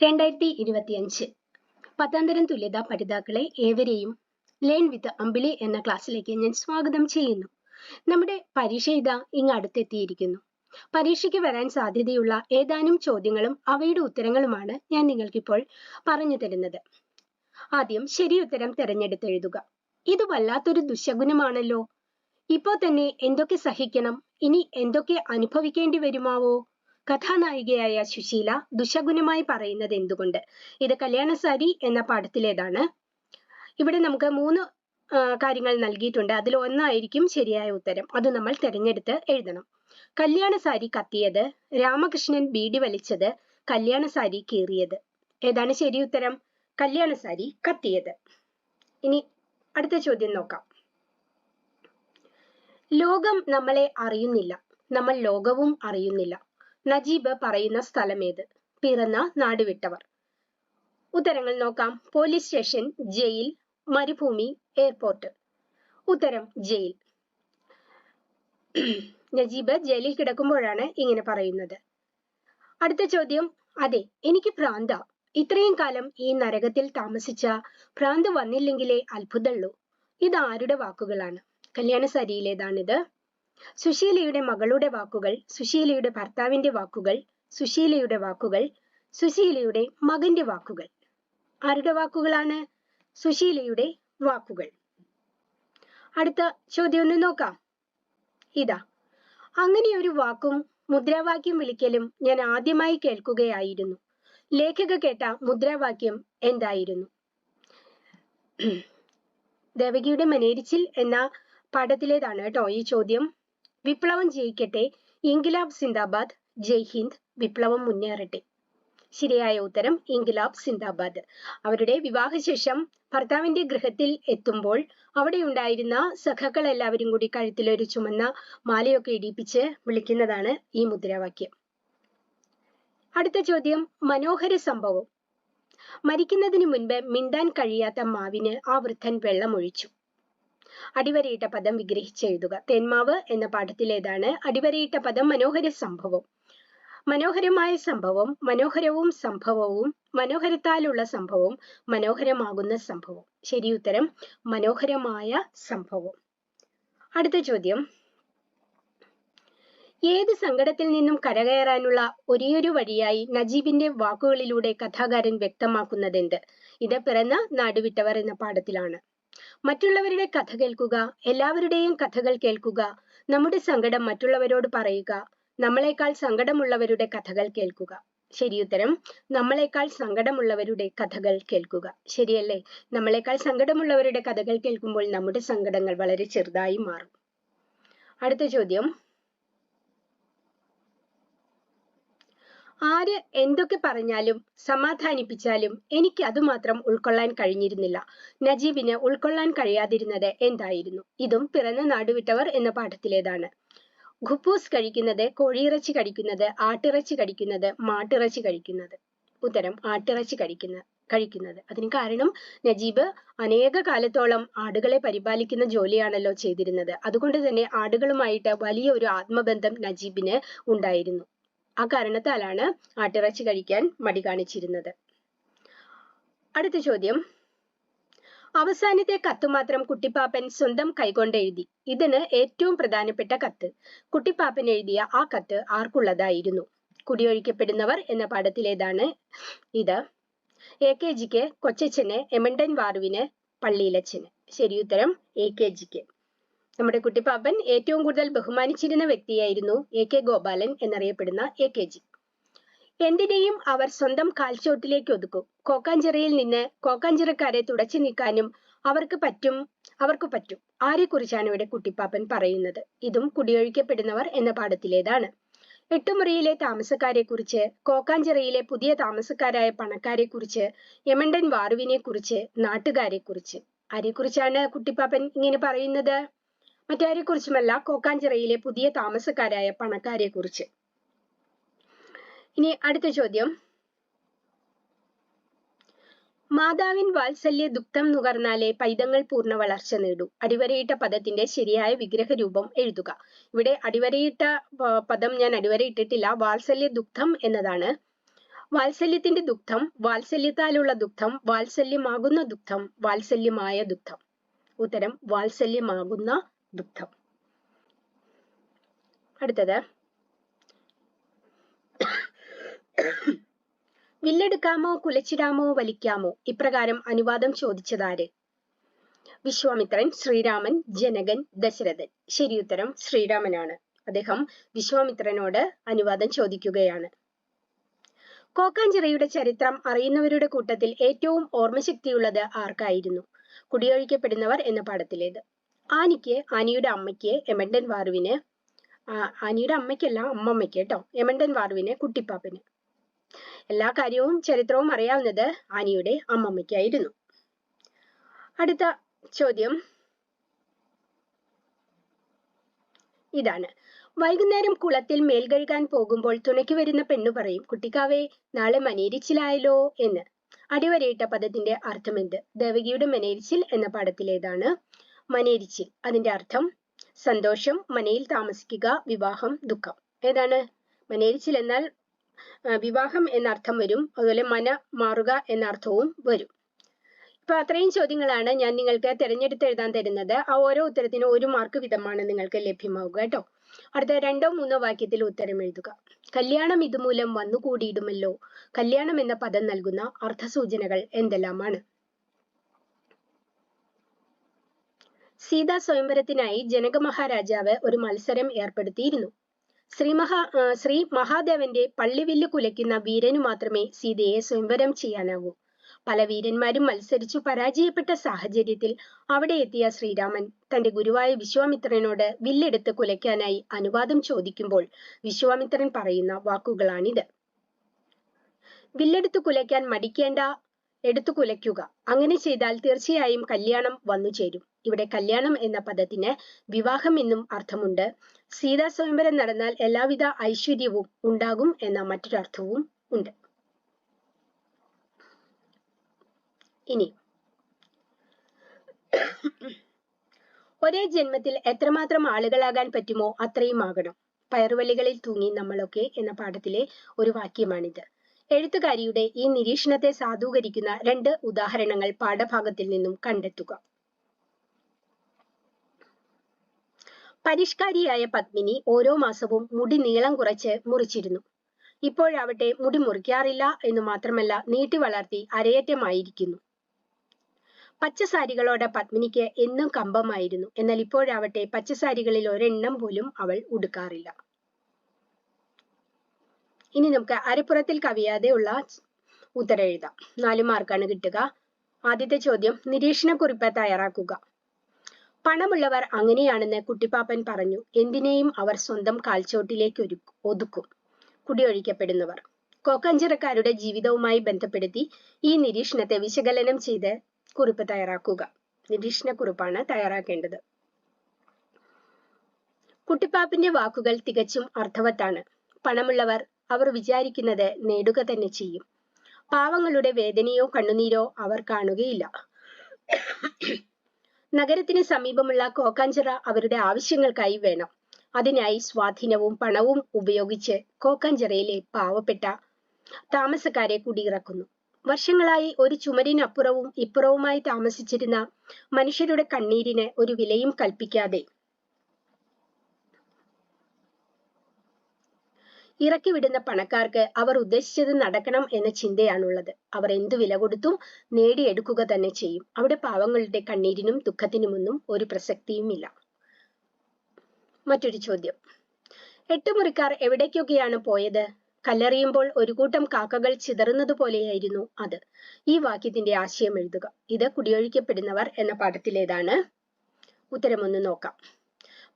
രണ്ടായിരത്തി ഇരുപത്തിയഞ്ച് പത്താം തുല്യതാ തുല്യത പഠിതാക്കളെ ഏവരെയും ലേൺ വിത്ത് അമ്പിളി എന്ന ക്ലാസ്സിലേക്ക് ഞാൻ സ്വാഗതം ചെയ്യുന്നു. നമ്മുടെ പരീക്ഷ ഇതാ ഇങ്ങ് അടുത്തെത്തിയിരിക്കുന്നു. പരീക്ഷയ്ക്ക് വരാൻ സാധ്യതയുള്ള ഏതാനും ചോദ്യങ്ങളും അവയുടെ ഉത്തരങ്ങളുമാണ് ഞാൻ നിങ്ങൾക്കിപ്പോൾ പറഞ്ഞു തരുന്നത്. ആദ്യം ശരി ഉത്തരം തിരഞ്ഞെടുത്തെഴുതുക. ഇത് വല്ലാത്തൊരു ദുശകുനമാണല്ലോ. ഇപ്പോ തന്നെ എന്തൊക്കെ സഹിക്കണം? ഇനി എന്തൊക്കെ അനുഭവിക്കേണ്ടി വരുമാവോ? കഥാനായികയായ സുശീല ദുശകുനമായി പറയുന്നത് എന്തുകൊണ്ട്? ഇത് കല്യാണസാരി എന്ന പാഠത്തിലേതാണ്. ഇവിടെ നമുക്ക് മൂന്ന് കാര്യങ്ങൾ നൽകിയിട്ടുണ്ട്. അതിൽ ഒന്നായിരിക്കും ശരിയായ ഉത്തരം. അത് നമ്മൾ തിരഞ്ഞെടുത്ത് എഴുതണം. കല്യാണസാരി കത്തിയത് രാമകൃഷ്ണൻ ബീഡി വലിച്ചത് കല്യാണസാരി കീറിയത്. ഏതാണ് ശരി ഉത്തരം? കല്യാണസാരി കത്തിയത്. ഇനി അടുത്ത ചോദ്യം നോക്കാം. ലോകം നമ്മളെ അറിയുന്നില്ല. നമ്മൾ ലോകവും അറിയുന്നില്ല. നജീബ് പറയുന്ന സ്ഥലമേത്? പിറന്ന നാടുവിട്ടവർ. ഉത്തരങ്ങൾ നോക്കാം. പോലീസ് സ്റ്റേഷൻ ജയിൽ മരുഭൂമി എയർപോർട്ട് ഉത്തരം ജയിൽ നജീബ് ജയിലിൽ കിടക്കുമ്പോഴാണ് ഇങ്ങനെ പറയുന്നത്. അടുത്ത ചോദ്യം. അതെ എനിക്ക് ഭ്രാന്ത. ഇത്രയും കാലം ഈ നരകത്തിൽ താമസിച്ച ഭ്രാന്ത് വന്നില്ലെങ്കിലേ അത്ഭുതമുള്ളൂ ഇത് ആരുടെ വാക്കുകളാണ് കല്യാണസരിയിലേതാണിത് സുശീലയുടെ മകളുടെ വാക്കുകൾ സുശീലയുടെ ഭർത്താവിന്റെ വാക്കുകൾ സുശീലയുടെ വാക്കുകൾ സുശീലയുടെ മകന്റെ വാക്കുകൾ. ആരുടെ വാക്കുകളാണ്? സുശീലയുടെ വാക്കുകൾ. അടുത്ത ചോദ്യം ഒന്ന് നോക്കാം. ഇതാ. അങ്ങനെ ഒരു വാക്കും മുദ്രാവാക്യം വിളിക്കലും ഞാൻ ആദ്യമായി കേൾക്കുകയായിരുന്നു. ലേഖക കേട്ട മുദ്രാവാക്യം എന്തായിരുന്നു? ദേവകിയുടെ മനേരിച്ചിൽ എന്ന പാഠത്തിലേതാണ് കേട്ടോ ഈ ചോദ്യം. വിപ്ലവം ജയിക്കട്ടെ. ഇൻകിലാബ് സിന്ദാബാദ്. ജയ് ഹിന്ദ്. വിപ്ലവം മുന്നേറട്ടെ. ശരിയായ ഉത്തരം ഇൻകിലാബ് സിന്ദാബാദ്. അവരുടെ വിവാഹശേഷം ഭർത്താവിന്റെ ഗൃഹത്തിൽ എത്തുമ്പോൾ അവിടെ ഉണ്ടായിരുന്ന സഖകൾ എല്ലാവരും കൂടി കഴുത്തിൽ ഒരു ചുമന്ന മാലയൊക്കെ ഇടിപ്പിച്ച് വിളിക്കുന്നതാണ് ഈ മുദ്രാവാക്യം. അടുത്ത ചോദ്യം മനോഹര സംഭവം. മരിക്കുന്നതിന് മുൻപ് മിണ്ടാൻ കഴിയാത്ത മാവിന് ആ വൃദ്ധൻ വെള്ളമൊഴിച്ചു. അടിവരയിട്ട പദം വിഗ്രഹിച്ചെഴുതുക തേന്മാവ് എന്ന പാഠത്തിലേതാണ് അടിവരയിട്ട പദം മനോഹര സംഭവം. മനോഹരമായ സംഭവം മനോഹരവും സംഭവവും മനോഹരത്താലുള്ള സംഭവം മനോഹരമാകുന്ന സംഭവം. ശരി ഉത്തരം മനോഹരമായ സംഭവം. അടുത്ത ചോദ്യം. ഏത് സങ്കടത്തിൽ നിന്നും കരകയറാനുള്ള ഒരേയൊരു വഴിയായി നജീബിന്റെ വാക്കുകളിലൂടെ കഥാകാരൻ വ്യക്തമാക്കുന്നതെന്ത്? ഇത് പിറന്ന നാടുവിട്ടവർ എന്ന പാഠത്തിലാണ്. മറ്റുള്ളവരുടെ കഥ കേൾക്കുക എല്ലാവരുടെയും കഥകൾ കേൾക്കുക നമ്മുടെ സങ്കടം മറ്റുള്ളവരോട് പറയുക നമ്മളെക്കാൾ സങ്കടമുള്ളവരുടെ കഥകൾ കേൾക്കുക. ശരിയുത്തരം നമ്മളെക്കാൾ സങ്കടമുള്ളവരുടെ കഥകൾ കേൾക്കുക. ശരിയല്ലേ? നമ്മളെക്കാൾ സങ്കടമുള്ളവരുടെ കഥകൾ കേൾക്കുമ്പോൾ നമ്മുടെ സങ്കടങ്ങൾ വളരെ ചെറുതായി മാറും. അടുത്ത ചോദ്യം ആര് എന്തൊക്കെ പറഞ്ഞാലും സമാധാനിപ്പിച്ചാലും എനിക്ക് അതുമാത്രം ഉൾക്കൊള്ളാൻ കഴിഞ്ഞിരുന്നില്ല. നജീബിന് ഉൾക്കൊള്ളാൻ കഴിയാതിരുന്നത് എന്തായിരുന്നു? ഇതും പിറന്ന നാടുവിട്ടവർ എന്ന പാഠത്തിലേതാണ്. ഖുപ്പൂസ് കഴിക്കുന്നത് കോഴിയിറച്ചി കഴിക്കുന്നത് ആട്ടിറച്ചി കഴിക്കുന്നത് മാട്ടിറച്ചി കഴിക്കുന്നത്. ഉത്തരം ആട്ടിറച്ചി കഴിക്കുന്ന കഴിക്കുന്നത്. അതിന് കാരണം നജീബ് അനേക കാലത്തോളം ആടുകളെ പരിപാലിക്കുന്ന ജോലിയാണല്ലോ ചെയ്തിരുന്നത്. അതുകൊണ്ട് തന്നെ ആടുകളുമായിട്ട് വലിയ ഒരു ആത്മബന്ധം നജീബിന് ഉണ്ടായിരുന്നു. ആ കാരണത്താലാണ് ആട്ടിറച്ചി കഴിക്കാൻ മടി കാണിച്ചിരുന്നത്. അടുത്ത ചോദ്യം. അവസാനത്തെ കത്ത് മാത്രം കുട്ടിപ്പാപ്പൻ സ്വന്തം കൈകൊണ്ട് എഴുതി. ഇതിന് ഏറ്റവും പ്രധാനപ്പെട്ട കത്ത്. കുട്ടിപ്പാപ്പൻ എഴുതിയ ആ കത്ത് ആർക്കുള്ളതായിരുന്നു. കുടിയൊഴിക്കപ്പെടുന്നവർ എന്ന പാഠത്തിലേതാണ് ഇത്. എ കെ ജിക്ക് കൊച്ചച്ഛന് എമണ്ടൻ വാറുവിന് പള്ളിയിലച്ഛന്. ശരിയുത്തരം എ കെ ജിക്ക്. നമ്മുടെ കുട്ടിപ്പാപ്പൻ ഏറ്റവും കൂടുതൽ ബഹുമാനിച്ചിരുന്ന വ്യക്തിയായിരുന്നു എ കെ ഗോപാലൻ എന്നറിയപ്പെടുന്ന എ കെ ജി. എന്തിനേയും അവർ സ്വന്തം കാൽച്ചോട്ടിലേക്ക് ഒതുക്കും. കോക്കാഞ്ചിറയിൽ നിന്ന് കോക്കാഞ്ചിറക്കാരെ തുടച്ചു നീക്കാനും അവർക്ക് പറ്റും അവർക്ക് പറ്റും. ആരെക്കുറിച്ചാണ് ഇവിടെ കുട്ടിപ്പാപ്പൻ പറയുന്നത്? ഇതും കുടിയൊഴിക്കപ്പെടുന്നവർ എന്ന പാഠത്തിലേതാണ്. എട്ടുമുറിയിലെ താമസക്കാരെ കുറിച്ച് കോക്കാഞ്ചിറയിലെ പുതിയ താമസക്കാരായ പണക്കാരെ കുറിച്ച് യമണ്ടൻ വാറുവിനെ കുറിച്ച് നാട്ടുകാരെ കുറിച്ച് ആരെക്കുറിച്ചാണ് കുട്ടിപ്പാപ്പൻ ഇങ്ങനെ പറയുന്നത്? മറ്റാരെ കുറിച്ചുമല്ല കോക്കാഞ്ചിറയിലെ പുതിയ താമസക്കാരായ പണക്കാരെ കുറിച്ച് ഇനി അടുത്ത ചോദ്യം. മാതാവിൻ വാത്സല്യ ദുഃഖം നുകർന്നാലേ പൈതങ്ങൾ പൂർണ വളർച്ച നേടൂ. അടിവരയിട്ട പദത്തിന്റെ ശരിയായ വിഗ്രഹ രൂപം എഴുതുക. ഇവിടെ അടിവരയിട്ട പദം ഞാൻ അടിവരയിട്ടിട്ടില്ല. വാത്സല്യ ദുഃഖം എന്നതാണ്. വാത്സല്യത്തിന്റെ ദുഃഖം വാത്സല്യത്താലുള്ള ദുഃഖം വാത്സല്യമാകുന്ന ദുഃഖം വാത്സല്യമായ ദുഃഖം ഉത്തരം വാത്സല്യമാകുന്ന ദുഃഖം അടുത്തത്. വില്ലെടുക്കാമോ കുലച്ചിടാമോ വലിക്കാമോ? ഇപ്രകാരം അനുവാദം ചോദിച്ചതാര്? വിശ്വാമിത്രൻ ശ്രീരാമൻ ജനകൻ ദശരഥൻ. ശരിയുത്തരം ശ്രീരാമനാണ്. അദ്ദേഹം വിശ്വാമിത്രനോട് അനുവാദം ചോദിക്കുകയാണ്. കോക്കാഞ്ചിറയുടെ ചരിത്രം അറിയുന്നവരുടെ കൂട്ടത്തിൽ ഏറ്റവും ഓർമ്മശക്തിയുള്ളത് ആർക്കായിരുന്നു? കുടിയൊഴിക്കപ്പെടുന്നവർ എന്ന പാഠത്തിലേത്. ആനിക്ക് ആനിയുടെ അമ്മയ്ക്ക് എമണ്ടൻ വാറുവിന് ആനിയുടെ അമ്മയ്ക്കല്ല അമ്മമ്മയ്ക്ക് കേട്ടോ. എമണ്ടൻ വാറുവിന് കുട്ടിപ്പാപ്പന്. എല്ലാ കാര്യവും ചരിത്രവും അറിയാവുന്നത് ആനിയുടെ അമ്മമ്മയ്ക്കായിരുന്നു. അടുത്ത ചോദ്യം. ഇതാണ്. വൈകുന്നേരം കുളത്തിൽ മേൽ കഴുകാൻ പോകുമ്പോൾ തുണയ്ക്ക് വരുന്ന പെണ്ണു പറയും കുട്ടിക്കാവേ നാളെ മനേരിച്ചിലായല്ലോ എന്ന്. അടിവരയിട്ട പദത്തിന്റെ അർത്ഥമെന്ത്? ദേവകിയുടെ മനേരിച്ചിൽ എന്ന പാഠത്തിലേതാണ്. മനേരിച്ചിൽ അതിന്റെ അർത്ഥം സന്തോഷം മനയിൽ താമസിക്കുക വിവാഹം ദുഃഖം. ഏതാണ്? മനേരിച്ചിൽ എന്നാൽ വിവാഹം എന്ന അർത്ഥം വരും. അതുപോലെ മന മാറുക എന്ന അർത്ഥവും വരും. ഇപ്പൊ അത്രയും ചോദ്യങ്ങളാണ് ഞാൻ നിങ്ങൾക്ക് തിരഞ്ഞെടുത്ത് എഴുതാൻ തരുന്നത്. ആ ഓരോ ഉത്തരത്തിനും ഒരു മാർക്ക് വിധമാണ് നിങ്ങൾക്ക് ലഭ്യമാവുക കേട്ടോ? അടുത്ത രണ്ടോ മൂന്നോ വാക്യത്തിൽ ഉത്തരം എഴുതുക. കല്യാണം ഇതുമൂലം വന്നുകൂടിയിടുമല്ലോ. കല്യാണം എന്ന പദം നൽകുന്ന അർത്ഥസൂചനകൾ എന്തെല്ലാമാണ്? സീതാ സ്വയംവരത്തിനായി ജനക മഹാരാജാവ് ഒരു മത്സരം ഏർപ്പെടുത്തിയിരുന്നു. ശ്രീ മഹാ ശ്രീ മഹാദേവന്റെ പള്ളിവില്ല് കുലയ്ക്കുന്ന വീരനു മാത്രമേ സീതയെ സ്വയംവരം ചെയ്യാനാവൂ. പല വീരന്മാരും മത്സരിച്ചു പരാജയപ്പെട്ട സാഹചര്യത്തിൽ അവിടെ എത്തിയ ശ്രീരാമൻ തന്റെ ഗുരുവായ വിശ്വാമിത്രനോട് വില്ലെടുത്ത് കുലയ്ക്കാനായി അനുവാദം ചോദിക്കുമ്പോൾ വിശ്വാമിത്രൻ പറയുന്ന വാക്കുകളാണിത്. വില്ലെടുത്ത് കുലയ്ക്കാൻ മടിക്കേണ്ട എടുത്തു കുലയ്ക്കുക. അങ്ങനെ ചെയ്താൽ തീർച്ചയായും കല്യാണം വന്നു ചേരും. ഇവിടെ കല്യാണം എന്ന പദത്തിന് വിവാഹം എന്നും അർത്ഥമുണ്ട്. സീതാ സ്വയംവരം നടന്നാൽ എല്ലാവിധ ഐശ്വര്യവും ഉണ്ടാകും എന്ന മറ്റൊരർത്ഥവും ഉണ്ട്. ഇനി ഒരേ ജന്മത്തിൽ എത്രമാത്രം ആളുകളാകാൻ പറ്റുമോ അത്രയും ആകണം. പയറുവലികളിൽ തൂങ്ങി നമ്മളൊക്കെ എന്ന പാഠത്തിലെ ഒരു വാക്യമാണിത്. എഴുത്തുകാരിയുടെ ഈ നിരീക്ഷണത്തെ സാധൂകരിക്കുന്ന രണ്ട് ഉദാഹരണങ്ങൾ പാഠഭാഗത്തിൽ നിന്നും കണ്ടെത്തുക. പരിഷ്കാരിയായ പത്മിനി ഓരോ മാസവും മുടി നീളം കുറച്ച് മുറിച്ചിരുന്നു. ഇപ്പോഴാവട്ടെ മുടി മുറിക്കാറില്ല എന്ന് മാത്രമല്ല നീട്ടി വളർത്തി അരയറ്റമായിരിക്കുന്നു. പച്ചസാരികളോട് പത്മിനിക്ക് എന്നും കമ്പമായിരുന്നു. എന്നാൽ ഇപ്പോഴാവട്ടെ പച്ചസാരികളിൽ ഒരെണ്ണം പോലും അവൾ ഉടുക്കാറില്ല. ഇനി നമുക്ക് അരപ്പുറത്തിൽ കവിയാതെ ഉള്ള ഉത്തരം എഴുതാം നാല് മാർക്കാണ് കിട്ടുക. ആദ്യത്തെ ചോദ്യം നിരീക്ഷണ കുറിപ്പ് തയ്യാറാക്കുക. പണമുള്ളവർ അങ്ങനെയാണെന്ന് കുട്ടിപ്പാപ്പൻ പറഞ്ഞു. എന്തിനേയും അവർ സ്വന്തം കാൽച്ചോട്ടിലേക്ക് ഒരു ഒതുക്കും. കുടിയൊഴിക്കപ്പെടുന്നവർ. കോക്കഞ്ചിറക്കാരുടെ ജീവിതവുമായി ബന്ധപ്പെടുത്തി ഈ നിരീക്ഷണത്തെ വിശകലനം ചെയ്ത് കുറിപ്പ് തയ്യാറാക്കുക. നിരീക്ഷണ കുറിപ്പാണ് തയ്യാറാക്കേണ്ടത്. കുട്ടിപ്പാപ്പിന്റെ വാക്കുകൾ തികച്ചും അർത്ഥവത്താണ്. പണമുള്ളവർ അവർ വിചാരിക്കുന്നത് നേടുക തന്നെ ചെയ്യും. പാവങ്ങളുടെ വേദനയോ കണ്ണുനീരോ അവർ കാണുകയില്ല. നഗരത്തിന് സമീപമുള്ള കോക്കാഞ്ചിറ അവരുടെ ആവശ്യങ്ങൾക്കായി വേണം. അതിനായി സ്വാധീനവും പണവും ഉപയോഗിച്ച് കോക്കാഞ്ചിറയിലെ പാവപ്പെട്ട താമസക്കാരെ കുടിയിറക്കുന്നു. വർഷങ്ങളായി ഒരു ചുമരിനപ്പുറവും ഇപ്പുറവുമായി താമസിച്ചിരുന്ന മനുഷ്യരുടെ കണ്ണീരിന് ഒരു വിലയും കൽപ്പിക്കാതെ ഇറക്കി വിടുന്ന പണക്കാർക്ക് അവർ ഉദ്ദേശിച്ചത് നടക്കണം എന്ന ചിന്തയാണുള്ളത്. അവർ എന്തു വില കൊടുത്തും നേടിയെടുക്കുക തന്നെ ചെയ്യും. അവിടെ പാവങ്ങളുടെ കണ്ണീരിനും ദുഃഖത്തിനുമൊന്നും ഒരു പ്രസക്തിയുമില്ല. മറ്റൊരു ചോദ്യം. എട്ടുമുറിക്കാർ എവിടേക്കൊക്കെയാണ് പോയത്? കല്ലെറിയുമ്പോൾ ഒരു കൂട്ടം കാക്കകൾ ചിതറുന്നത് പോലെയായിരുന്നു അത്. ഈ വാക്യത്തിന്റെ ആശയം എഴുതുക. ഇത് കുടിയൊഴിക്കപ്പെടുന്നവർ എന്ന പാഠത്തിലേതാണ്. ഉത്തരമൊന്ന് നോക്കാം.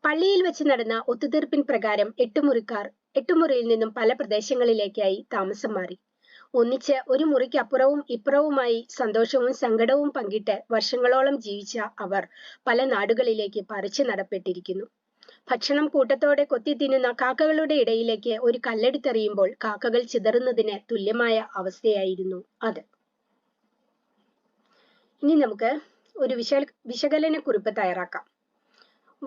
പള്ളിയിൽ വെച്ച് നടന്ന ഒത്തുതീർപ്പിൻ പ്രകാരം എട്ടുമുറിക്കാർ എട്ടുമുറിയിൽ നിന്നും പല പ്രദേശങ്ങളിലേക്കായി താമസം മാറി. ഒന്നിച്ച് ഒരു മുറിക്ക് അപ്പുറവും ഇപ്പുറവുമായി സന്തോഷവും സങ്കടവും പങ്കിട്ട് വർഷങ്ങളോളം ജീവിച്ച അവർ പല നാടുകളിലേക്ക് പറിച്ചു നടപ്പെട്ടിരിക്കുന്നു. ഭക്ഷണം കൂട്ടത്തോടെ കൊത്തി തിന്നുന്ന കാക്കകളുടെ ഇടയിലേക്ക് ഒരു കല്ലെടുത്തെറിയുമ്പോൾ കാക്കകൾ ചിതറുന്നതിന് തുല്യമായ അവസ്ഥയായിരുന്നു അത്. ഇനി നമുക്ക് ഒരു വിശ വിശകലന കുറിപ്പ് തയ്യാറാക്കാം.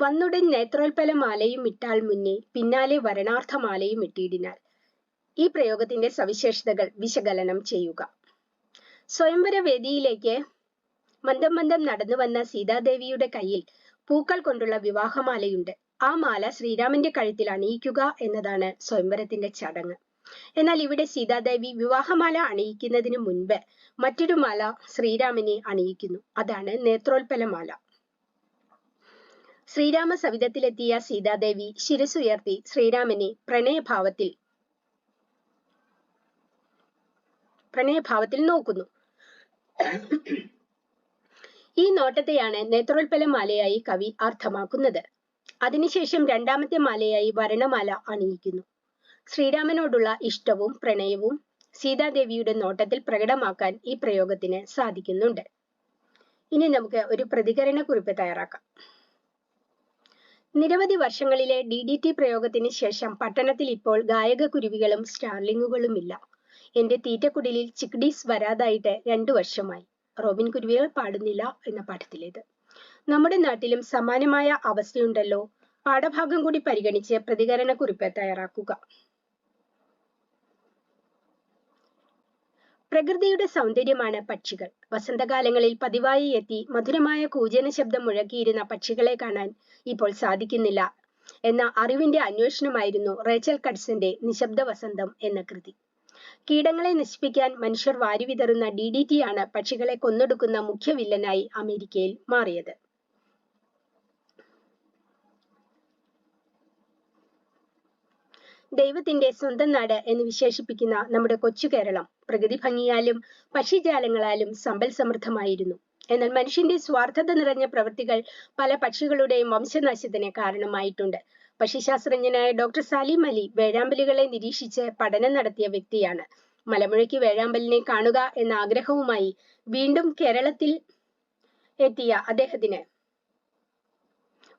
വന്നുടൻ നേത്രോൽപ്പല മാലയും ഇട്ടാൽ മുന്നേ പിന്നാലെ വരണാർത്ഥ മാലയും ഇട്ടിടിനാൽ. ഈ പ്രയോഗത്തിന്റെ സവിശേഷതകൾ വിശകലനം ചെയ്യുക. സ്വയംവര വേദിയിലേക്ക് മന്ദം മന്ദം നടന്നു വന്ന സീതാദേവിയുടെ കയ്യിൽ പൂക്കൾ കൊണ്ടുള്ള വിവാഹമാലയുണ്ട്. ആ മാല ശ്രീരാമന്റെ കഴുത്തിൽ അണിയിക്കുക എന്നതാണ് സ്വയംവരത്തിന്റെ ചടങ്ങ്. എന്നാൽ ഇവിടെ സീതാദേവി വിവാഹമാല അണിയിക്കുന്നതിന് മുൻപ് മറ്റൊരു മാല ശ്രീരാമനെ അണിയിക്കുന്നു. അതാണ് നേത്രോൽപ്പല മാല ശ്രീരാമ സവിധത്തിലെത്തിയ സീതാദേവി ശിരസുയർത്തി ശ്രീരാമനെ പ്രണയഭാവത്തിൽ പ്രണയഭാവത്തിൽ നോക്കുന്നു. ഈ നോട്ടത്തെയാണ് നേത്രോൽപ്പല മാലയായി കവി അർത്ഥമാക്കുന്നത്. അതിനുശേഷം രണ്ടാമത്തെ മാലയായി വരണമാല അണിയിക്കുന്നു. ശ്രീരാമനോടുള്ള ഇഷ്ടവും പ്രണയവും സീതാദേവിയുടെ നോട്ടത്തിൽ പ്രകടമാക്കാൻ ഈ പ്രയോഗത്തിന് സാധിക്കുന്നുണ്ട്. ഇനി നമുക്ക് ഒരു പ്രതികരണ കുറിപ്പ് തയ്യാറാക്കാം. നിരവധി വർഷങ്ങളിലെ ഡി ഡി ടി പ്രയോഗത്തിന് ശേഷം പട്ടണത്തിൽ ഇപ്പോൾ ഗായക കുരുവികളും സ്റ്റാർലിങ്ങുകളുമില്ല. എന്റെ തീറ്റക്കുടിലിൽ ചിക്ഡീസ് വരാതായിട്ട് രണ്ടു വർഷമായി. റോബിൻ കുരുവികൾ പാടുന്നില്ല എന്ന പാഠത്തിലേത്. നമ്മുടെ നാട്ടിലും സമാനമായ അവസ്ഥയുണ്ടല്ലോ. പാഠഭാഗം കൂടി പരിഗണിച്ച് പ്രതികരണ കുറിപ്പ് തയ്യാറാക്കുക. പ്രകൃതിയുടെ സൗന്ദര്യമാണ് പക്ഷികൾ. വസന്തകാലങ്ങളിൽ പതിവായി എത്തി മധുരമായ കൂജന ശബ്ദം മുഴക്കിയിരുന്ന പക്ഷികളെ കാണാൻ ഇപ്പോൾ സാധിക്കുന്നില്ല എന്ന അറിവിന്റെ അന്വേഷണമായിരുന്നു റേച്ചൽ കഡ്സന്റെ നിശബ്ദ വസന്തം എന്ന കൃതി. കീടങ്ങളെ നശിപ്പിക്കാൻ മനുഷ്യർ വാരിവിതറുന്ന ഡി ഡി ടി ആണ് പക്ഷികളെ കൊന്നൊടുക്കുന്ന മുഖ്യ വില്ലനായി അമേരിക്കയിൽ മാറിയത്. ദൈവത്തിന്റെ സ്വന്തം നാട് എന്ന് വിശേഷിപ്പിക്കുന്ന നമ്മുടെ കൊച്ചു കേരളം പ്രകൃതി ഭംഗിയാലും പക്ഷിജാലങ്ങളാലും സമ്പൽ സമൃദ്ധമായിരുന്നു. എന്നാൽ മനുഷ്യന്റെ സ്വാർത്ഥത നിറഞ്ഞ പ്രവൃത്തികൾ പല പക്ഷികളുടെയും വംശനാശത്തിന് കാരണമായിട്ടുണ്ട്. പക്ഷിശാസ്ത്രജ്ഞനായ ഡോക്ടർ സാലിം അലി വേഴാമ്പലുകളെ നിരീക്ഷിച്ച് പഠനം നടത്തിയ വ്യക്തിയാണ്. മലമുഴയ്ക്ക് വേഴാമ്പലിനെ കാണുക എന്ന ആഗ്രഹവുമായി വീണ്ടും കേരളത്തിൽ എത്തിയ അദ്ദേഹത്തിന്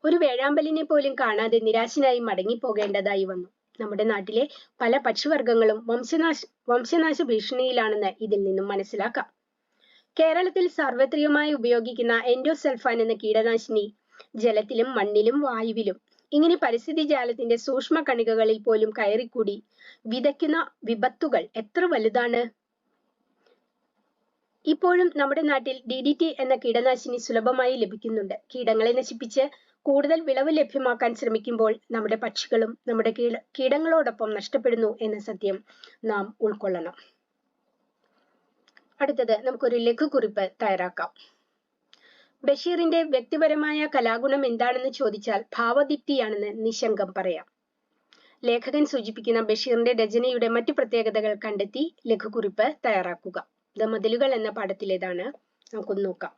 ഒരു വേഴാമ്പലിനെ പോലും കാണാതെ നിരാശനായി മടങ്ങിപ്പോകേണ്ടതായി വന്നു. നമ്മുടെ നാട്ടിലെ പല പക്ഷിവർഗങ്ങളും വംശനാശ വംശനാശ ഭീഷണിയിലാണെന്ന് ഇതിൽ നിന്നും മനസ്സിലാക്കാം. കേരളത്തിൽ സാർവത്രികമായി ഉപയോഗിക്കുന്ന എൻഡോസൾഫാൻ എന്ന കീടനാശിനി ജലത്തിലും മണ്ണിലും വായുവിലും ഇങ്ങനെ പരിസ്ഥിതി ജാലത്തിന്റെ സൂക്ഷ്മ കണികകളിൽ പോലും കയറിക്കൂടി വിതയ്ക്കുന്ന വിപത്തുകൾ എത്ര വലുതാണ്? ഇപ്പോഴും നമ്മുടെ നാട്ടിൽ ഡി ഡി ടി എന്ന കീടനാശിനി സുലഭമായി ലഭിക്കുന്നുണ്ട്. കീടങ്ങളെ നശിപ്പിച്ച് കൂടുതൽ വിളവ് ലഭ്യമാക്കാൻ ശ്രമിക്കുമ്പോൾ നമ്മുടെ പക്ഷികളും നമ്മുടെ കീട കീടങ്ങളോടൊപ്പം നഷ്ടപ്പെടുന്നു എന്ന സത്യം നാം ഉൾക്കൊള്ളണം. അടുത്തത് നമുക്കൊരു ലഘുകുറിപ്പ് തയ്യാറാക്കാം. ബഷീറിന്റെ വ്യക്തിപരമായ കലാഗുണം എന്താണെന്ന് ചോദിച്ചാൽ ഭാവദീപ്തിയാണെന്ന് നിശങ്കം പറയാം. ലേഖകൻ സൂചിപ്പിക്കുന്ന ബഷീറിന്റെ രചനയുടെ മറ്റു പ്രത്യേകതകൾ കണ്ടെത്തി ലഘുകുറിപ്പ് തയ്യാറാക്കുക. ദ മതിലുകൾ എന്ന പാഠത്തിലേതാണ് നമുക്കൊന്ന് നോക്കാം.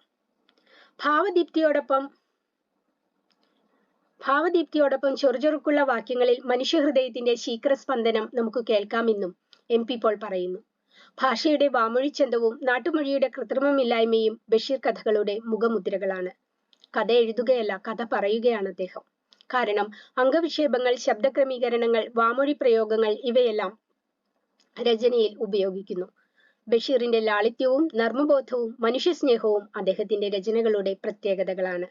ഭാവദീപ്തിയോടൊപ്പം ഭാവദീപ്തിയോടൊപ്പം ചൊറുചൊറുക്കുള്ള വാക്യങ്ങളിൽ മനുഷ്യഹൃദയത്തിന്റെ ശീക്രസ്പന്ദനം നമുക്ക് കേൾക്കാമെന്നും എം പി പോൾ പറയുന്നു. ഭാഷയുടെ വാമൊഴിച്ചന്തവും നാട്ടുമൊഴിയുടെ കൃത്രിമമില്ലായ്മയും ബഷീർ കഥകളുടെ മുഖമുദ്രകളാണ്. കഥ എഴുതുകയല്ല കഥ പറയുകയാണ് അദ്ദേഹം. കാരണം അംഗവിക്ഷേപങ്ങൾ ശബ്ദക്രമീകരണങ്ങൾ വാമൊഴി പ്രയോഗങ്ങൾ ഇവയെല്ലാം രചനയിൽ ഉപയോഗിക്കുന്നു. ബഷീറിന്റെ ലാളിത്യവും നർമ്മബോധവും മനുഷ്യസ്നേഹവും അദ്ദേഹത്തിന്റെ രചനകളുടെ പ്രത്യേകതകളാണ്.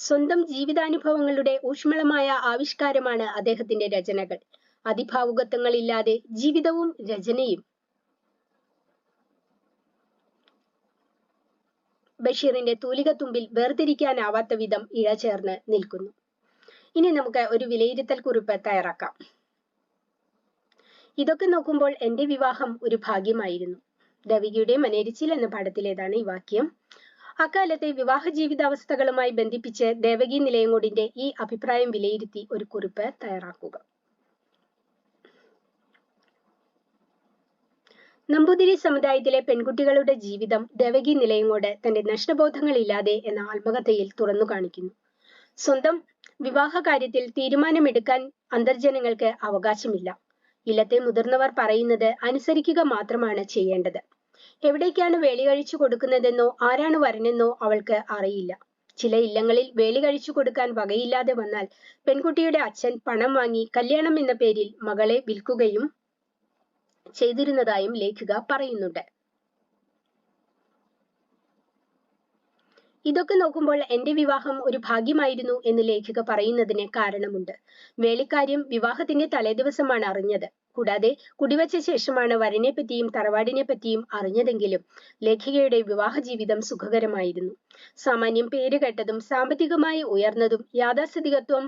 സ്വന്തം ജീവിതാനുഭവങ്ങളുടെ ഊഷ്മളമായ ആവിഷ്കാരമാണ് അദ്ദേഹത്തിന്റെ രചനകൾ. അതിഭാവുകത്വങ്ങളില്ലാതെ ജീവിതവും രചനയും. ബഷീറിന്റെ തൂലികത്തുമ്പിൽ വേർതിരിക്കാനാവാത്ത വിധം ഇഴചേർന്ന് നിൽക്കുന്നു. ഇനി നമുക്ക് ഒരു വിലയിരുത്തൽ കുറിപ്പ് തയ്യാറാക്കാം. ഇതൊക്കെ നോക്കുമ്പോൾ എന്റെ വിവാഹം ഒരു ഭാഗ്യമായിരുന്നു. ദവികയുടെ മനേരിച്ചിൽ എന്ന പാഠത്തിലേതാണ് ഈ വാക്യം. അക്കാലത്തെ വിവാഹ ജീവിതാവസ്ഥകളുമായി ബന്ധിപ്പിച്ച് ദേവകി നിലയങ്ങോടിന്റെ ഈ അഭിപ്രായം വിലയിരുത്തി ഒരു കുറിപ്പ് തയ്യാറാക്കുക. നമ്പൂതിരി സമുദായത്തിലെ പെൺകുട്ടികളുടെ ജീവിതം ദേവകി നിലയങ്ങോട് തന്റെ നഷ്ടബോധങ്ങളില്ലാതെ എന്ന ആത്മകഥയിൽ തുറന്നു കാണിക്കുന്നു. സ്വന്തം വിവാഹ കാര്യത്തിൽ തീരുമാനമെടുക്കാൻ അന്തർജനങ്ങൾക്ക് അവകാശമില്ല. ഇല്ലത്തെ മുതിർന്നവർ പറയുന്നത് അനുസരിക്കുക മാത്രമാണ് ചെയ്യേണ്ടത്. എവിടേക്കാണ് വേലി കഴിച്ചു കൊടുക്കുന്നതെന്നോ ആരാണ് വരനെന്നോ അവൾക്ക് അറിയില്ല. ചില ഇല്ലങ്ങളിൽ വേലി കഴിച്ചു കൊടുക്കാൻ വകയില്ലാതെ വന്നാൽ പെൺകുട്ടിയുടെ അച്ഛൻ പണം വാങ്ങി കല്യാണം എന്ന പേരിൽ മകളെ വിൽക്കുകയും ചെയ്തിരുന്നതായും ലേഖിക പറയുന്നുണ്ട്. ഇതൊക്കെ നോക്കുമ്പോൾ എന്റെ വിവാഹം ഒരു ഭാഗ്യമായിരുന്നു എന്ന് ലേഖിക പറയുന്നതിന് കാരണമുണ്ട്. വേലിക്കാര്യം വിവാഹത്തിന്റെ തലേദിവസമാണ് അറിഞ്ഞത്. കൂടാതെ കുടിവച്ച ശേഷമാണ് വരനെ പറ്റിയും തറവാടിനെ പറ്റിയും അറിഞ്ഞതെങ്കിലും ലേഖികയുടെ വിവാഹ ജീവിതം സുഖകരമായിരുന്നു. സാമാന്യം പേരുകേട്ടതും സാമ്പത്തികമായി ഉയർന്നതും യാഥാസ്ഥിതികത്വം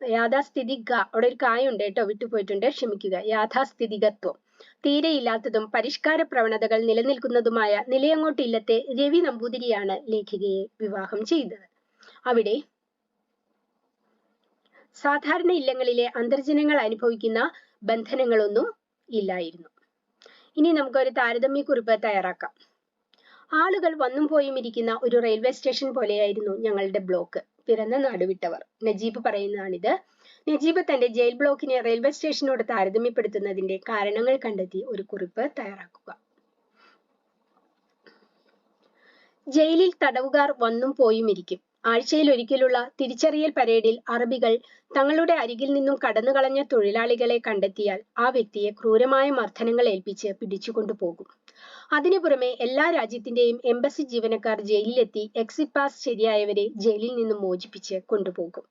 യാഥാസ്ഥിതിക അവിടെ ഒരു കായുണ്ട് കേട്ടോ വിട്ടുപോയിട്ടുണ്ട് ക്ഷമിക്കുക യാഥാസ്ഥിതികത്വം. തീരെയില്ലാത്തതും പരിഷ്കാര പ്രവണതകൾ നിലനിൽക്കുന്നതുമായ നിലയങ്ങോട്ടില്ലത്തെ രവി നമ്പൂതിരിയാണ് ലേഖികയെ വിവാഹം ചെയ്തത്. അവിടെ സാധാരണ ഇല്ലങ്ങളിലെ അന്തർജനങ്ങൾ അനുഭവിക്കുന്ന ബന്ധനങ്ങളൊന്നും ഇല്ലായിരുന്നു. ഇനി നമുക്കൊരു താരതമ്യക്കുറിപ്പ് തയ്യാറാക്കാം. ആളുകൾ വന്നും പോയും ഇരിക്കുന്ന ഒരു റെയിൽവേ സ്റ്റേഷൻ പോലെയായിരുന്നു ഞങ്ങളുടെ ബ്ലോക്ക് പിറന്ന നാടുവിട്ടവർ നജീബ് പറയുന്നതാണിത്. നജീബ് തന്റെ ജയിൽ ബ്ലോക്കിനെ റെയിൽവേ സ്റ്റേഷനോട് താരതമ്യപ്പെടുത്തുന്നതിന്റെ കാരണങ്ങൾ കണ്ടെത്തി ഒരു കുറിപ്പ് തയ്യാറാക്കുക. ജയിലിൽ തടവുകാർ വന്നും പോയും ഇരിക്കും. ആഴ്ചയിൽ ഒരിക്കലുള്ള തിരിച്ചറിയൽ പരേഡിൽ അറബികൾ തങ്ങളുടെ അരികിൽ നിന്നും കടന്നുകളഞ്ഞ തൊഴിലാളികളെ കണ്ടെത്തിയാൽ ആ വ്യക്തിയെ ക്രൂരമായ മർദ്ദനങ്ങൾ ഏൽപ്പിച്ച് പിടിച്ചുകൊണ്ടുപോകും. അതിനു പുറമെ എല്ലാ രാജ്യത്തിന്റെയും എംബസി ജീവനക്കാർ ജയിലിലെത്തി എക്സിറ്റ് പാസ് ശരിയായവരെ ജയിലിൽ നിന്നും മോചിപ്പിച്ച് കൊണ്ടുപോകും.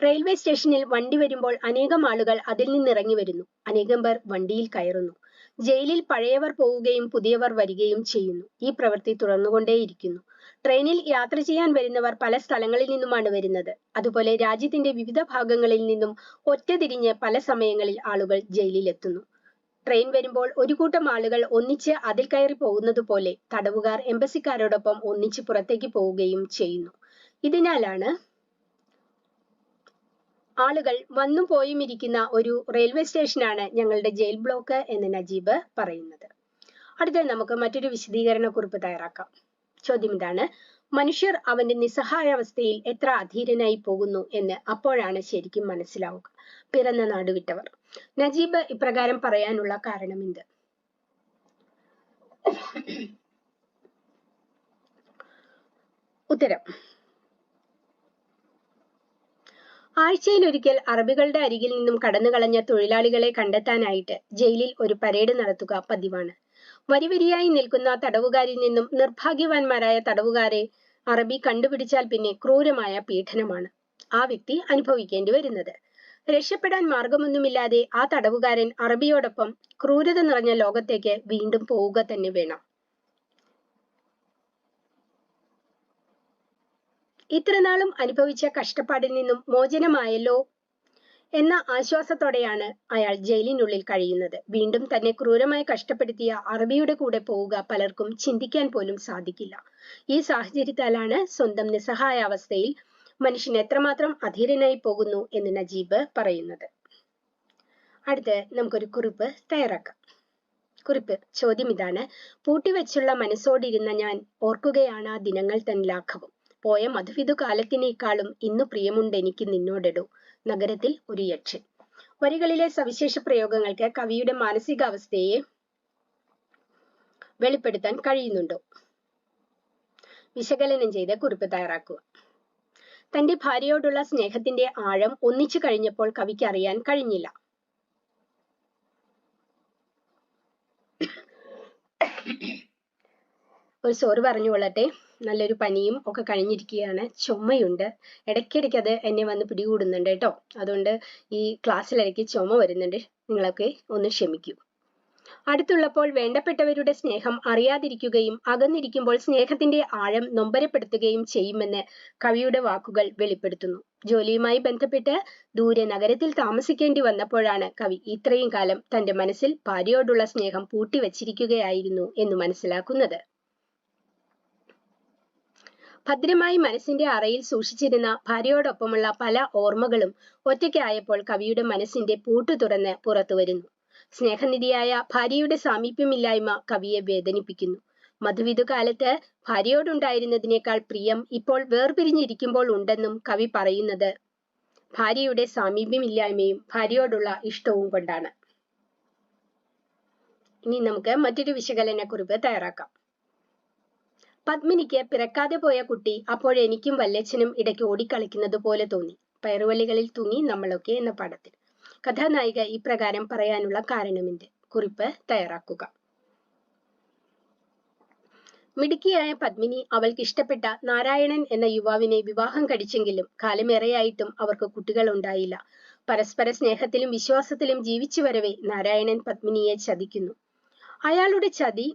റെയിൽവേ സ്റ്റേഷനിൽ വണ്ടി വരുമ്പോൾ അനേകം ആളുകൾ അതിൽ നിന്നിറങ്ങി വരുന്നു. അനേകം പേർ വണ്ടിയിൽ കയറുന്നു. ജയിലിൽ പഴയവർ പോവുകയും പുതിയവർ വരികയും ചെയ്യുന്നു. ഈ പ്രവൃത്തി തുടർന്നുകൊണ്ടേയിരിക്കുന്നു. ട്രെയിനിൽ യാത്ര ചെയ്യാൻ വരുന്നവർ പല സ്ഥലങ്ങളിൽ നിന്നുമാണ് വരുന്നത്. അതുപോലെ രാജ്യത്തിന്റെ വിവിധ ഭാഗങ്ങളിൽ നിന്നും ഒറ്റതിരിഞ്ഞ് പല സമയങ്ങളിൽ ആളുകൾ ജയിലിൽ എത്തുന്നു ട്രെയിൻ വരുമ്പോൾ ഒരു കൂട്ടം ആളുകൾ ഒന്നിച്ച് അതിൽ കയറി പോകുന്നത് പോലെ തടവുകാർ എംബസിക്കാരോടൊപ്പം ഒന്നിച്ച് പുറത്തേക്ക് പോവുകയും ചെയ്യുന്നു. ഇതിനാലാണ് ആളുകൾ വന്നും പോയും ഇരിക്കുന്ന ഒരു റെയിൽവേ സ്റ്റേഷനാണ് ഞങ്ങളുടെ ജയിൽ ബ്ലോക്ക് എന്ന് നജീബ് പറയുന്നത്. അടുത്ത നമുക്ക് മറ്റൊരു വിശദീകരണ കുറിപ്പ് തയ്യാറാക്കാം. ചോദ്യം ഇതാണ് മനുഷ്യർ അവന്റെ നിസ്സഹായാവസ്ഥയിൽ എത്ര അധീരനായി പോകുന്നു എന്ന് അപ്പോഴാണ് ശരിക്കും മനസ്സിലാവുക. പിറന്ന നാടുവിട്ടവർ നജീബ് ഇപ്രകാരം പറയാനുള്ള കാരണം എന്ത്? ഉത്തരം ആഴ്ചയിൽ ഒരിക്കൽ അറബികളുടെ അരികിൽ നിന്നും കടന്നു കളഞ്ഞ തൊഴിലാളികളെ കണ്ടെത്താനായിട്ട് ജയിലിൽ ഒരു പരേഡ് നടത്തുക പതിവാണ്. വരിവരിയായി നിൽക്കുന്ന തടവുകാരിൽ നിന്നും നിർഭാഗ്യവാന്മാരായ തടവുകാരെ അറബി കണ്ടുപിടിച്ചാൽ പിന്നെ ക്രൂരമായ പീഡനമാണ്. ആ വ്യക്തി അനുഭവിക്കേണ്ടി വരുന്നത്. രക്ഷപ്പെടാൻ മാർഗമൊന്നുമില്ലാതെ ആ തടവുകാരൻ അറബിയോടൊപ്പം ക്രൂരത നിറഞ്ഞ ലോകത്തേക്ക് വീണ്ടും പോവുക തന്നെ വേണം. ഇത്രനാളും അനുഭവിച്ച കഷ്ടപ്പാടിൽ നിന്നും മോചനമായല്ലോ എന്ന ആശ്വാസത്തോടെയാണ് അയാൾ ജയിലിനുള്ളിൽ കഴിയുന്നത്. വീണ്ടും തന്നെ ക്രൂരമായി കഷ്ടപ്പെടുത്തിയ അറബിയുടെ കൂടെ പോവുക പലർക്കും ചിന്തിക്കാൻ പോലും സാധിക്കില്ല. ഈ സാഹചര്യത്താലാണ് സ്വന്തം നിസ്സഹായാവസ്ഥയിൽ മനുഷ്യൻ എത്രമാത്രം അധീരനായി പോകുന്നു എന്ന് നജീബ് പറയുന്നത്. അടുത്ത് നമുക്കൊരു കുറിപ്പ് തയ്യാറാക്കാം. കുറിപ്പ് ചോദ്യം ഇതാണ്. പൂട്ടിവെച്ചുള്ള മനസ്സോടിരുന്ന ഞാൻ ഓർക്കുകയാണ് ആ ദിനങ്ങൾ തൻ ലാഘവം. പോയ മധുവിധു കാലത്തിനേക്കാളും ഇന്നു പ്രിയമുണ്ട് എനിക്ക് നിന്നോടെടു. നഗരത്തിൽ ഒരു യക്ഷൻ. വരികളിലെ സവിശേഷ പ്രയോഗങ്ങൾക്ക് കവിയുടെ മാനസികാവസ്ഥയെ വെളിപ്പെടുത്താൻ കഴിയുന്നുണ്ടോ? വിശകലനം ചെയ്ത് കുറിപ്പ് തയ്യാറാക്കുക. തന്റെ ഭാര്യയോടുള്ള സ്നേഹത്തിന്റെ ആഴം ഒന്നിച്ചു കഴിഞ്ഞപ്പോൾ കവിക്ക് അറിയാൻ കഴിഞ്ഞില്ല. ഒരു സോറി പറഞ്ഞുകൊള്ളട്ടെ. നല്ലൊരു പനിയും ഒക്കെ കഴിഞ്ഞിരിക്കുകയാണ്. ചുമയുണ്ട്. ഇടയ്ക്കിടയ്ക്ക് അത് എന്നെ വന്ന് പിടികൂടുന്നുണ്ട് കേട്ടോ. അതുകൊണ്ട് ഈ ക്ലാസ്സിലിടയ്ക്ക് ചുമ വരുന്നുണ്ട്. നിങ്ങളൊക്കെ ഒന്ന് ക്ഷമിക്കൂ. അടുത്തുള്ളപ്പോൾ വേണ്ടപ്പെട്ടവരുടെ സ്നേഹം അറിയാതിരിക്കുകയും അകന്നിരിക്കുമ്പോൾ സ്നേഹത്തിന്റെ ആഴം നൊമ്പരപ്പെടുത്തുകയും ചെയ്യുമെന്ന് കവിയുടെ വാക്കുകൾ വെളിപ്പെടുത്തുന്നു. ജോലിയുമായി ബന്ധപ്പെട്ട് ദൂരെ നഗരത്തിൽ താമസിക്കേണ്ടി വന്നപ്പോഴാണ് കവി ഇത്രയും കാലം തന്റെ മനസ്സിൽ ഭാര്യയോടുള്ള സ്നേഹം പൂട്ടിവച്ചിരിക്കുകയായിരുന്നു എന്ന് മനസ്സിലാക്കുന്നത്. ഭദ്രമായി മനസ്സിന്റെ അറയിൽ സൂക്ഷിച്ചിരുന്ന ഭാര്യയോടൊപ്പമുള്ള പല ഓർമ്മകളും ഒറ്റയ്ക്കായപ്പോൾ കവിയുടെ മനസ്സിന്റെ പൂട്ടു തുറന്ന് പുറത്തു വരുന്നു. സ്നേഹനിധിയായ ഭാര്യയുടെ സാമീപ്യമില്ലായ്മ കവിയെ വേദനിപ്പിക്കുന്നു. മധുവിധു കാലത്ത് ഭാര്യയോടുണ്ടായിരുന്നതിനേക്കാൾ പ്രിയം ഇപ്പോൾ വേർപിരിഞ്ഞിരിക്കുമ്പോൾ ഉണ്ടെന്നും കവി പറയുന്നത് ഭാര്യയുടെ സാമീപ്യമില്ലായ്മയും ഭാര്യയോടുള്ള ഇഷ്ടവും കൊണ്ടാണ്. ഇനി നമുക്ക് മറ്റൊരു വിശകലന കുറിപ്പ് തയ്യാറാക്കാം. പത്മിനിക്ക് പിറക്കാതെ പോയ കുട്ടി അപ്പോഴെനിക്കും വല്ലച്ഛനും ഇടയ്ക്ക് ഓടിക്കളിക്കുന്നത് പോലെ തോന്നി. പയറുവള്ളികളിൽ തുങ്ങി നമ്മളൊക്കെ എന്ന പാഠത്തിൽ. കഥാനായിക ഇപ്രകാരം പറയാനുള്ള കാരണമെന്ത് കുറിപ്പ് തയ്യാറാക്കുക. മിടുക്കിയായ പത്മിനി അവൾക്ക് ഇഷ്ടപ്പെട്ട നാരായണൻ എന്ന യുവാവിനെ വിവാഹം കഴിച്ചെങ്കിലും കാലമേറെയായിട്ടും അവർക്ക് കുട്ടികൾ ഉണ്ടായില്ല. പരസ്പര സ്നേഹത്തിലും വിശ്വാസത്തിലും ജീവിച്ചു വരവേ നാരായണൻ പത്മിനിയെ ചതിക്കുന്നു. അയാളുടെ ചതി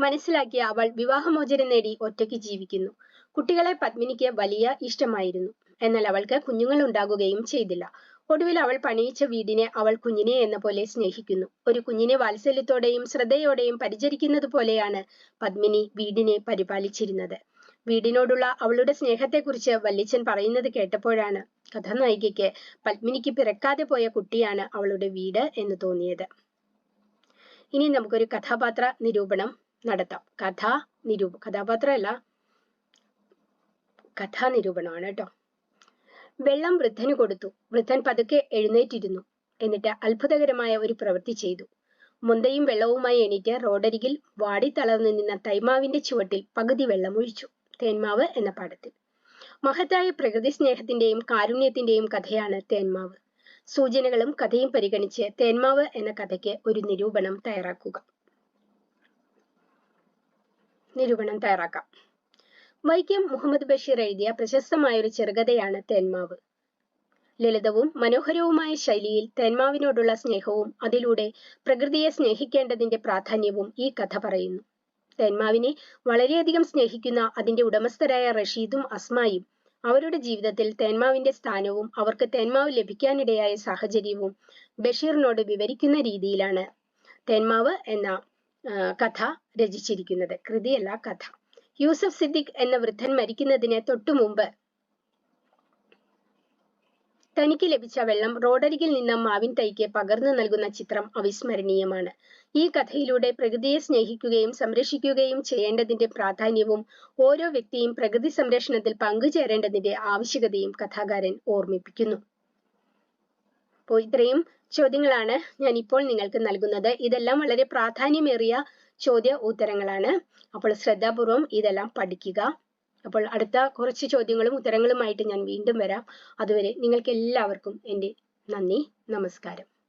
മനസ്സിലാക്കിയ അവൾ വിവാഹമോചനം നേടി ഒറ്റയ്ക്ക് ജീവിക്കുന്നു. കുട്ടികളെ പത്മിനിക്ക് വലിയ ഇഷ്ടമായിരുന്നു. എന്നാൽ അവൾക്ക് കുഞ്ഞുങ്ങൾ ഉണ്ടാകുകയും ചെയ്തില്ല. ഒടുവിൽ അവൾ പണിയിച്ച വീടിനെ അവൾ കുഞ്ഞിനെ എന്ന പോലെ സ്നേഹിക്കുന്നു. ഒരു കുഞ്ഞിനെ വാത്സല്യത്തോടെയും ശ്രദ്ധയോടെയും പരിചരിക്കുന്നത് പോലെയാണ് പത്മിനി വീടിനെ പരിപാലിച്ചിരുന്നത്. വീടിനോടുള്ള അവളുടെ സ്നേഹത്തെക്കുറിച്ച് വല്യച്ഛൻ പറയുന്നത് കേട്ടപ്പോഴാണ് കഥാനായികയ്ക്ക് പത്മിനിക്ക് പിറക്കാതെ പോയ കുട്ടിയാണ് അവളുടെ വീട് എന്ന് തോന്നിയത്. ഇനി നമുക്കൊരു കഥാപാത്ര നിരൂപണം നടത്താം. കഥ നിരൂപ കഥാപാത്രമല്ല കഥാനിരൂപണമാണ് കേട്ടോ. വെള്ളം വൃദ്ധന് കൊടുത്തു. വൃദ്ധൻ പതുക്കെ എഴുന്നേറ്റിരുന്നു. എന്നിട്ട് അത്ഭുതകരമായ ഒരു പ്രവൃത്തി ചെയ്തു. മുന്തയും വെള്ളവുമായി എണീറ്റ് റോഡരികിൽ വാടി തളർന്നു നിന്ന തൈമാവിന്റെ ചുവട്ടിൽ പകുതി വെള്ളം ഒഴിച്ചു. തേന്മാവ് എന്ന പാഠത്തിൽ. മഹത്തായ പ്രകൃതി സ്നേഹത്തിന്റെയും കാരുണ്യത്തിന്റെയും കഥയാണ് തേന്മാവ്. സൂചനകളും കഥയും പരിഗണിച്ച് തേന്മാവ് എന്ന കഥയ്ക്ക് ഒരു നിരൂപണം തയ്യാറാക്കുക. നിരൂപണം തയ്യാറാക്കാം. വൈക്കം മുഹമ്മദ് ബഷീർ എഴുതിയ പ്രശസ്തമായ ഒരു ചെറുകഥയാണ് തേന്മാവ്. ലളിതവും മനോഹരവുമായ ശൈലിയിൽ തേന്മാവിനോടുള്ള സ്നേഹവും അതിലൂടെ പ്രകൃതിയെ സ്നേഹിക്കേണ്ടതിന്റെ പ്രാധാന്യവും ഈ കഥ പറയുന്നു. തേന്മാവിനെ വളരെയധികം സ്നേഹിക്കുന്ന അതിന്റെ ഉടമസ്ഥരായ റഷീദും അസ്മായും അവരുടെ ജീവിതത്തിൽ തേന്മാവിന്റെ സ്ഥാനവും അവർക്ക് തേന്മാവ് ലഭിക്കാനിടയായ സാഹചര്യവും ബഷീറിനോട് വിവരിക്കുന്ന രീതിയിലാണ്. തേന്മാവ് എന്ന കഥ രചിച്ചിരിക്കുന്നത്. കൃതിയല്ല കഥ. യൂസഫ് സിദ്ദിഖ് എന്ന വൃദ്ധൻ മരിക്കുന്നതിന് തൊട്ടു മുമ്പ് തനിക്ക് ലഭിച്ച വെള്ളം റോഡരികിൽ നിന്ന് മാവിൻ തൈക്ക് പകർന്നു നൽകുന്ന ചിത്രം അവിസ്മരണീയമാണ്. ഈ കഥയിലൂടെ പ്രകൃതിയെ സ്നേഹിക്കുകയും സംരക്ഷിക്കുകയും ചെയ്യേണ്ടതിന്റെ പ്രാധാന്യവും ഓരോ വ്യക്തിയും പ്രകൃതി സംരക്ഷണത്തിൽ പങ്കുചേരേണ്ടതിന്റെ ആവശ്യകതയും കഥാകാരൻ ഓർമ്മിപ്പിക്കുന്നു. അപ്പോൾ ഇത്രയും ചോദ്യങ്ങളാണ് ഞാൻ ഇപ്പോൾ നിങ്ങൾക്ക് നൽകുന്നത്. ഇതെല്ലാം വളരെ പ്രാധാന്യമേറിയ ചോദ്യ ഉത്തരങ്ങളാണ്. അപ്പോൾ ശ്രദ്ധാപൂർവം ഇതെല്ലാം പഠിക്കുക. അപ്പോൾ അടുത്ത കുറച്ച് ചോദ്യങ്ങളും ഉത്തരങ്ങളുമായിട്ട് ഞാൻ വീണ്ടും വരാം. അതുവരെ നിങ്ങൾക്ക് എല്ലാവർക്കും എന്റെ നന്ദി. നമസ്കാരം.